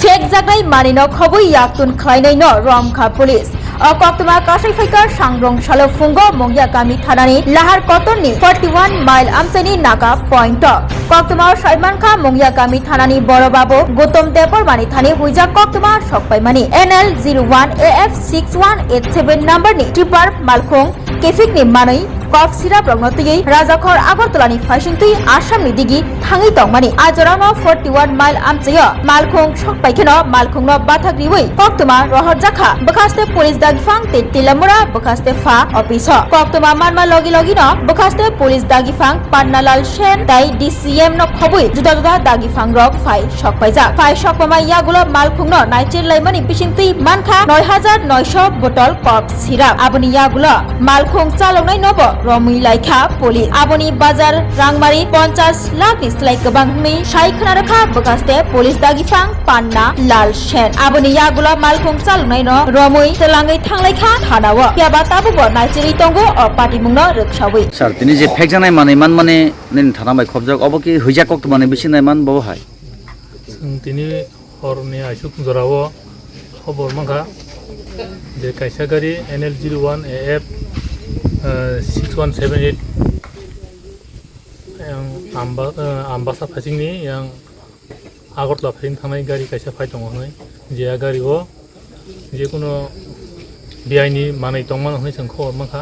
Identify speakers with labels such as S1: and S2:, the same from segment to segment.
S1: শেখ জাগাই মানি ন খবই খাই নাই ন রমখা পুলিশ। অকক্তমা কাশাই ফাইকা সাংরং শালো ফুঙ্গ মঙ্গিয়া কামি থানানি লাহার কতনি ফর্টি ওয়ান মাইল আমসেনি নাকা পয়েন্ট। কক্তমা সাইমান খা মঙ্গিয়া কামি থানানি বড় বাবু গৌতম দেবর মানি থানি হুইজা কক্তমা সকপাই মানি N L zero one A F six one eight seven number নি টিপার মালখং কেফিক নি মানই কফ সিরাপ রংনতিগি রাজাখর আগরতলা নি ফাইসিংতুই আসামনি দিগি থাঙ্গি তংমানি। আজরাম ফর্টি ওয়ান মাইল আমচয়। মালখং সক পাইখেন মালখং ন বাথাগ্রিউই কক্তমা রহর জাখা বখাস্তে পুলিশ দাগি ফাং তে তিলামুরা, বখাস্তে ফা অফিস। কক্তমা মানমা লগি লগি ন, বখাস্তে পুলিশ দাগি ফাং পান্নালাল সেন তাই ডিসিএম ন খবই। জুদা জুদা দাগি ফাং রক ফাই সক পাই যা ফাই সক পামা ইয়াগুলো মালখং ন নাইচের লাইমানি পিসিংতুই মানখা নয় হাজার নয়শ বোতল কফ সিরাপ। আবনি ইয়াগুলো মালখং চালনাই নব। रमिलाइखा पोली आबोनी बाजार राङबारी पञ्चास लाख इस्लाइक बाङमी साइखना रखा बगास्ते पुलिस दागिफां पान्ना लाल सेन आबोनी या गुलाब मालखुं चालुनाय न रमै तेलाङै थांलाइखा थानाव याबा ताबुबो नाइचिरि तंगो अ
S2: पार्टी मुंनो रक्षावै सार दिनै जे फेक जानाय माने मान माने नेन थानाबाय खबजाक अबकि हैजाकक्त माने बिसिनाय मान बहाय
S3: जों दिनै हरनि आइसुक जराव खबर माखा যে কাইসাগারি N L zero one A F 6178 yang amba ambasa phasingni yang Agartala ফেরিং থানায় গাড়ি কাইসা ফাইতং হয় যে গাড়িও যে কোনো বেআইনি মানাই দংমান হয় जों খবর মাখা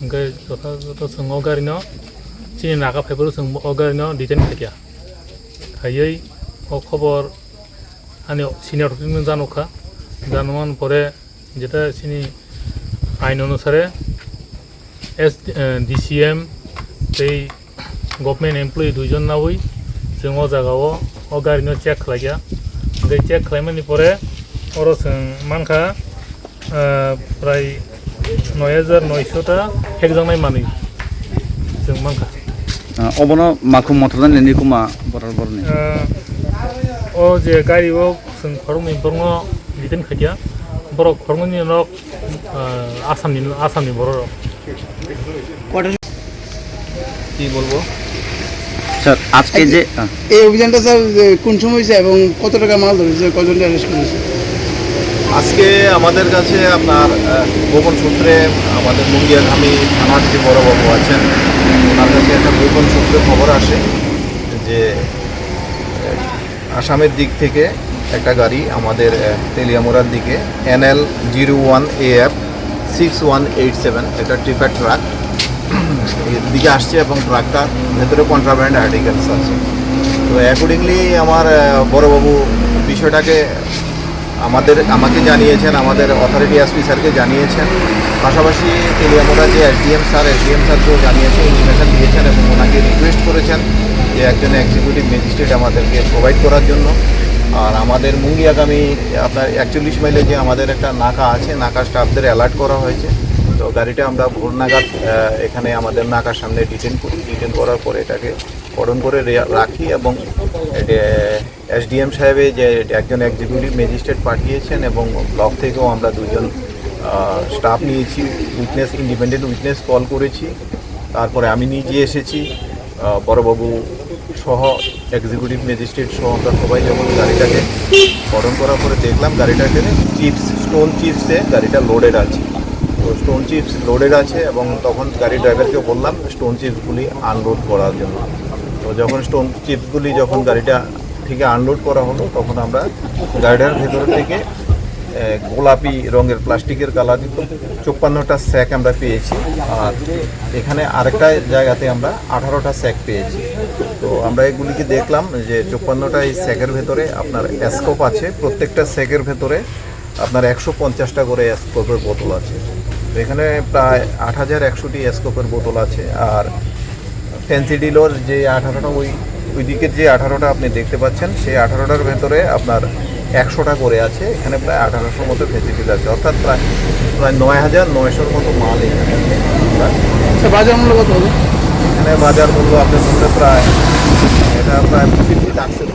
S3: ओमफ्राय যথাযথ जों গাড়িন চিনি নাগা ফাইবার जों গাড়িন ডিজাইন থাকিয়া হাইयै খবর আনি সিনিয়র জানোখা জানানোর পরে যেটা চিনি আইন অনুসারে ডিসিএম এই গভর্নমেন্ট এমপ্লয়ি দুইজন নাবই जों अ জায়গাও अ गारिनो चेक खालाया ओमफ्राय चेक खालामनायनि পরে अर जों मानखा প্রায় নয় হাজার নয়শোটা একজনাই মানি जों मानखा
S2: অবন মাখু মটরদান লেনি কুমা বরার বরনি
S3: ओ जे गारियाव जों खरंनि बरङ बिदिनो खायदिया बर' खरंनि नक आसामनि आसामनि बर'
S4: কি বলব?
S2: স্যার আজকে যে হ্যাঁ,
S5: এই অভিযানটা স্যার কোন সময় হয়েছে এবং কত টাকা মাল ধরেছে কজনকে অ্যারেস্ট করেছে?
S4: আজকে আমাদের কাছে আপনার গোপন সূত্রে আমাদের মুঙ্গিয়াঘামি থানার যে বড়বাবু আছেন ওনার কাছে একটা গোপন সূত্রে খবর আসে যে আসামের দিক থেকে একটা গাড়ি আমাদের তেলিয়ামুড়ার দিকে NL zero one A F six one eight seven এটা ট্রিপার ট্রাক। দিকে আসছে এবং ট্রাকটার ভেতরে কন্ট্রাব্যান্ড আর্টিকেলস আছে। তো অ্যাকর্ডিংলি আমার বড়বাবু বিষয়টাকে আমাদের, আমাকে জানিয়েছেন, আমাদের অথরিটি এসপি স্যারকে জানিয়েছেন। পাশাপাশি তেলিয়ামোড়া যে এসডিএম স্যার এসডিএম স্যারকেও জানিয়েছেন ইনফরমেশন দিয়েছেন এবং ওনাকে রিকোয়েস্ট করেছেন যে একজন এক্সিকিউটিভ ম্যাজিস্ট্রেট আমাদেরকে প্রোভাইড করার জন্য। আর আমাদের মুঙ্গি আগামী আপনার একচল্লিশ মাইলে যে আমাদের একটা নাকা আছে, নাকা স্টাফদের অ্যালার্ট করা হয়েছে। তো গাড়িটা আমরা ভোর এখানে আমাদের নাকার সামনে ডিটেন করি ডিটেন করার পরে এটাকে করণ করে রাখি এবং এসডিএম সাহেবে যে একজন এক্সিকিউটিভ ম্যাজিস্ট্রেট পাঠিয়েছেন এবং ব্লক থেকেও আমরা দুজন স্টাফ নিয়েছি উইটনেস ইন্ডিপেন্ডেন্ট উইটনেস কল করেছি। তারপরে আমি নিজে এসেছি বড়বাবু সহ এক্সিকিউটিভ ম্যাজিস্ট্রেট সহ আমরা সবাই যখন গাড়িটাকে করণ করার পরে দেখলাম গাড়িটাকে চিপস স্টোন চিপসে গাড়িটা লোডেড আছে। স্টোন চিপস লোডেড আছে এবং তখন গাড়ি ড্রাইভারকে বললাম স্টোন চিপসগুলি আনলোড করার জন্য। তো যখন স্টোন চিপসগুলি যখন গাড়িটা থেকে আনলোড করা হলো, তখন আমরা গাড়িটার ভেতর থেকে গোলাপি রঙের প্লাস্টিকের কালার চুপ্পান্নটা স্যাক আমরা পেয়েছি। আর এখানে আরেকটা জায়গাতে আমরা আঠারোটা স্যাক পেয়েছি। তো আমরা এগুলিকে দেখলাম যে চুপ্পান্নটা এই স্যাকের ভেতরে আপনার স্কোপ আছে। প্রত্যেকটা স্যাকের ভেতরে আপনার একশো পঞ্চাশটা করে স্কোপের বোতল আছে। এখানে প্রায় আট হাজার একশোটি স্কোপের বোতল আছে। আর ফ্যান্সি ডিলোর যে আঠারোটা ওই ওই দিকের যে আঠারোটা আপনি দেখতে পাচ্ছেন সেই আঠারোটার ভেতরে আপনার একশোটা করে আছে। এখানে প্রায় আঠারোশোর মতো ডিল আছে। অর্থাৎ প্রায় প্রায় নয় হাজার নয়শোর মতো মাল এখানে
S5: স্যার বাজার মূল্য কত
S4: এখানে বাজার মূল্য আপনার ধরলে প্রায় এটা প্রায় ফিফটি লাক্সের